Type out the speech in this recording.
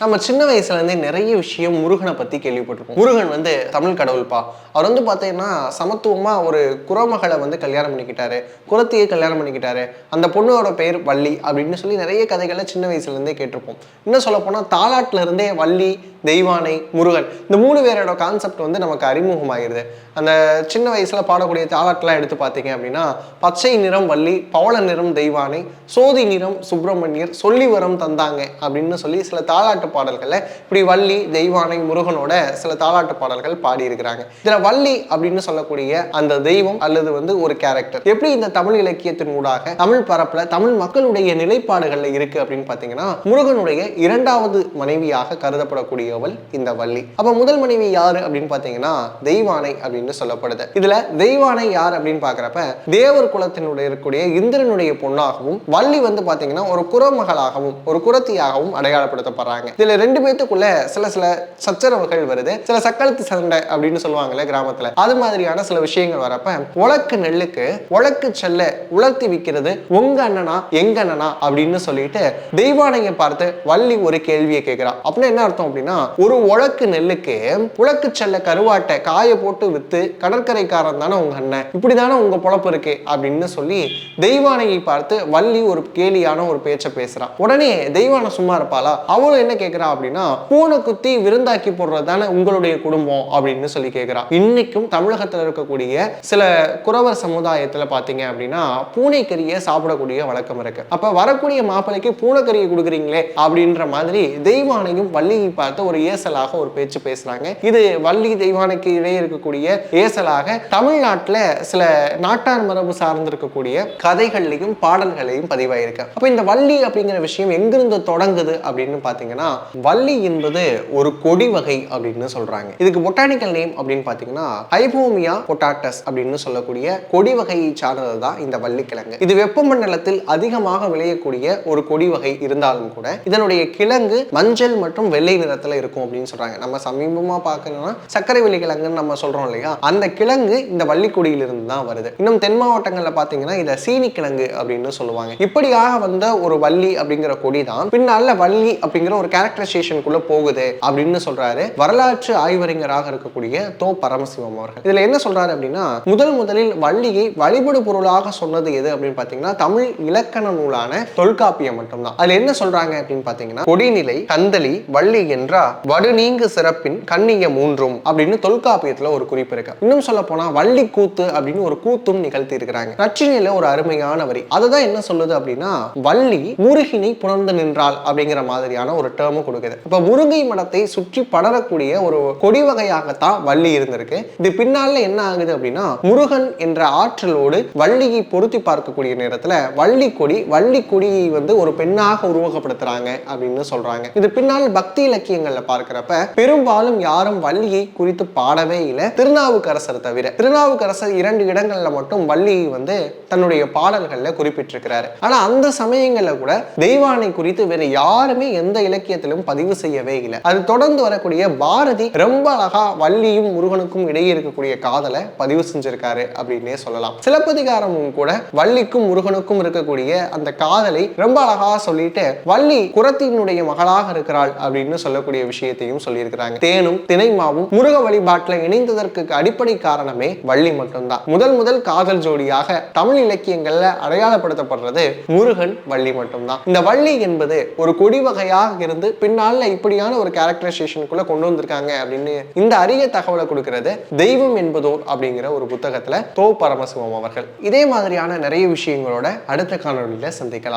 நம்ம சின்ன வயசுலேருந்தே நிறைய விஷயம் முருகனை பற்றி கேள்விப்பட்டிருப்போம். முருகன் வந்து தமிழ் கடவுள்ப்பா அவர் வந்து பார்த்தீங்கன்னா சமத்துவமாக ஒரு குரமகளை வந்து கல்யாணம் பண்ணிக்கிட்டாரு. குரத்தியை கல்யாணம் பண்ணிக்கிட்டாரு. அந்த பொண்ணோட பேர் வள்ளி அப்படின்னு சொல்லி நிறைய கதைகளை சின்ன வயசுலேருந்தே கேட்டிருப்போம். இன்னும் சொல்லப்போனால் போனா இருந்தே வள்ளி தெய்வானை முருகன் இந்த மூணு பேரோட கான்செப்ட் வந்து நமக்கு அறிமுகமாகிருது அந்த சின்ன வயசில் பாடக்கூடிய தாலாட்டெலாம் எடுத்து பார்த்தீங்க அப்படின்னா பச்சை நிறம் வள்ளி பவள நிறம் தெய்வானை சோதி நிறம் சுப்பிரமணியர் சொல்லி வரம் தந்தாங்க அப்படின்னு சொல்லி சில தாலாட்டு பாடல்களை இப்படி வள்ளி தெய்வானை முருகனோட சில தாலாட்டு பாடல்கள் பாடியிருக்கிறாங்க. இதுல வள்ளி அப்படின்னு சொல்லக்கூடிய அந்த தெய்வம் அல்லது வந்து ஒரு கேரக்டர் எப்படி இந்த தமிழ் இலக்கியத்தின் ஊடாக தமிழ் பரப்பில் தமிழ் மக்களுடைய நிலைப்பாடுகள்ல இருக்கு அப்படின்னு பார்த்தீங்கன்னா முருகனுடைய இரண்டாவது மனைவியாக கருதப்படக்கூடியவள் இந்த வள்ளி. அப்போ முதல் மனைவி யாரு அப்படின்னு பார்த்தீங்கன்னா தெய்வானை அப்படின்னு சொல்லப்படுது. இதுல தெய்வானை யார் அப்படின்னு பார்க்குறப்ப தேவர் குலத்தினுடைய இருக்கக்கூடிய இந்திரனுடைய பொண்ணாகவும் வள்ளி வந்து பார்த்தீங்கன்னா ஒரு குரமகளாகவும் ஒரு குரத்தியாகவும் அடையாளப்படுத்தப்படுறாங்க. இதுல ரெண்டு பேத்துக்குள்ள சில சில சச்சரவுகள் வருது. சில சக்களத்து சண்டை அப்படின்னு சொல்லுவாங்கல்ல கிராமத்துல. அது மாதிரியான சில விஷயங்கள் வரப்ப உலக்கு நெல்லுக்கு உலக்கு செல்ல உலர்த்தி விற்கிறது உங்க அண்ணனா எங்க அண்ணனா அப்படின்னு சொல்லிட்டு தெய்வானைய பார்த்து வள்ளி ஒரு கேள்வியை கேட்கிறா அப்படின்னா என்ன அர்த்தம் அப்படின்னா ஒரு உலக்கு நெல்லுக்கு உலக்கு செல்ல கருவாட்டை காய போட்டு வித்து கடற்கரைக்காரன் தானே உங்க அண்ணன். இப்படிதானே உங்க பொழப்பு இருக்கு அப்படின்னு சொல்லி தெய்வானையை பார்த்து வள்ளி ஒரு கேலியான ஒரு பேச்சை பேசுறான். உடனே தெய்வானை சும்மா இருப்பாளா? அவளும் என்ன கேட்குறா அப்படின்னா பூனை குத்தி விருந்தாக்கி போடுறது தானே உங்களுடைய குடும்பம் அப்படின்னு சொல்லி கேட்குறா இன்னைக்கும் தமிழகத்துல இருக்கக்கூடிய சில குறவர் சமுதாயத்தில் பார்த்தீங்க அப்படின்னா பூனைக்கறியை சாப்பிடக்கூடிய வழக்கம் இருக்கு. அப்ப வரக்கூடிய மாப்பிள்ளைக்கு பூனைக்கறியை கொடுக்குறீங்களே அப்படின்ற மாதிரி தெய்வானையும் வள்ளியை பார்த்து ஒரு ஏசலாக ஒரு பேச்சு பேசுறாங்க. இது வள்ளி தெய்வானைக்கு இடையே இருக்கக்கூடிய ஏசலாக தமிழ்நாட்டுல சில நாட்டார் மரபு சார்ந்திருக்கக்கூடிய கதைகள்லையும் பாடல்களையும் பதிவாயிருக்கு. அப்ப இந்த வள்ளி அப்படிங்கிற விஷயம் எங்கிருந்து தொடங்குது அப்படின்னு பார்த்தீங்கன்னா வள்ளி என்பது ஒரு கொடி வகை அப்படின்னு சொல்றாங்க. இதுக்கு பொட்டானிக்கல் நேம் அப்படின்னு பாத்தீங்கன்னா ஹைபோமியா பொட்டாட்டஸ் அப்படின்னு சொல்லக்கூடிய கொடி வகையை சார்ந்தது தான் இந்த வள்ளிக்கிழங்கு. இது வெப்பமண்டலத்தில் அதிகமாக விளையக்கூடிய ஒரு கொடி வகை இருந்தாலும் கூட இதனுடைய கிழங்கு மஞ்சள் மற்றும் வெள்ளை நிறத்துல இருக்கும் அப்படின்னு சொல்றாங்க. நம்ம சமீபமா பார்க்கணும்னா சர்க்கரை வள்ளி கிழங்குன்னு நம்ம சொல்றோம் இல்லையா? அந்த கிழங்கு இந்த வள்ளிக்கொடியிலிருந்து தான் வருது. இன்னும் தென் மாவட்டங்கள்ல பாத்தீங்கன்னா இதை சீனி கிழங்கு அப்படின்னு சொல்லுவாங்க. இப்படியாக வந்த ஒரு வள்ளி அப்படிங்கிற கொடி தான் பின்னால வள்ளி அப்படிங்கிற ஒரு கேரக்டரைசேஷனுக்குள்ள போகுது அப்படின்னு சொல்றாரு. வரலாற்று ஆய்வறிஞராக இருக்கக்கூடிய தோ பரமசிவம் அவர்கள். இதுல என்ன சொல்றாரு அப்படின்னா முதல் முதலில் வள்ளியை வழிபடு பொருளாக சொன்னது எது அப்படின்னு பாத்தீங்கன்னா தமிழ் இலக்கண நூலான தொல்காப்பியம் மட்டும்தான். அதுல என்ன சொல்றாங்க அப்படின்னு பாத்தீங்கன்னா கொடிநிலை கந்தலி வள்ளி என்றா வடு நீங்கு சிறப்பின் கண்ணிய மூன்றும் அப்படின்னு தொல்காப்பியத்துல ஒரு குறிப்பு இருக்கு. இன்னும் சொல்ல போனா வள்ளி கூத்து அப்படின்னு ஒரு கூத்தும் நிகழ்த்தி இருக்கிறாங்க. நச்சினையில ஒரு அருமையான வரி. அதுதான் என்ன சொல்லுது அப்படின்னா வள்ளி முருகினை புணர்ந்து நின்றாள் அப்படிங்கிற மாதிரியான ஒரு டேர்மும் கொடுக்குது. இப்ப முருங்கை மடத்தை சுற்றி படரக்கூடிய ஒரு கொடி வகையாகத்தான் வள்ளி இருந்திருக்கு. இது பின்னால என்ன ஆகுது அப்படின்னா முருகன் என்ற ஆற்றலோடு வள்ளியை பொருத்தி பார்க்கக்கூடிய நேரத்துல வள்ளி கொடி வள்ளி கொடியை வந்து ஒரு பெண்ணாக உருவகப்படுத்துறாங்க அப்படின்னு சொல்றாங்க. இது பின்னால் பக்தி இலக்கியங்கள்ல பார்க்கிறப்ப பெரும்பாலும் யாரும் வள்ளியை குறித்து பாடவே இல்லை திருநாவுக்கரசர் தவிர. திருநாவுக்கரசர் இரண்டு இடங்கள்ல மட்டும் வள்ளியை வந்து தன்னுடைய பாடல்கள்ல குறிப்பிட்டிருக்கிறாரு. ஆனா அந்த சமயங்கள்ல கூட தெய்வானை குறித்து வேற யாருமே எந்த இலக்கியத்தை இலக்கியத்திலும் பதிவு செய்யவே இல்லை. அது தொடர்ந்து வரக்கூடிய பாரதி ரொம்ப அழகா வள்ளியும் முருகனுக்கும் இடையே இருக்கக்கூடிய காதலை பதிவு செஞ்சிருக்காரு அப்படின்னே சொல்லலாம். சிலப்பதிகாரமும் கூட வள்ளிக்கும் முருகனுக்கும் இருக்கக்கூடிய அந்த காதலை ரொம்ப அழகா சொல்லிட்டு வள்ளி குரத்தினுடைய மகளாக இருக்கிறாள் அப்படின்னு சொல்லக்கூடிய விஷயத்தையும் சொல்லியிருக்கிறாங்க. தேனும் திணைமாவும் முருக வழிபாட்டில் இணைந்ததற்கு அடிப்படை காரணமே வள்ளி மட்டும்தான். முதல் முதல் காதல் ஜோடியாக தமிழ் இலக்கியங்கள்ல அடையாளப்படுத்தப்படுறது முருகன் வள்ளி மட்டும்தான். இந்த வள்ளி என்பது ஒரு கொடி வகையாக இருந்து பின்னால இப்படியான ஒரு கேரக்டரைசேஷனுக்குள்ள கொண்டு வந்திருக்காங்க அப்படின்னு இந்த அரிய தகவலை கொடுக்கிறது தெய்வம் என்பதோர் அப்படிங்கிற ஒரு புத்தகத்துல தோ பரமசிவம் அவர்கள். இதே மாதிரியான நிறைய விஷயங்களோட அடுத்த காணொலியில சந்திக்கலாம்.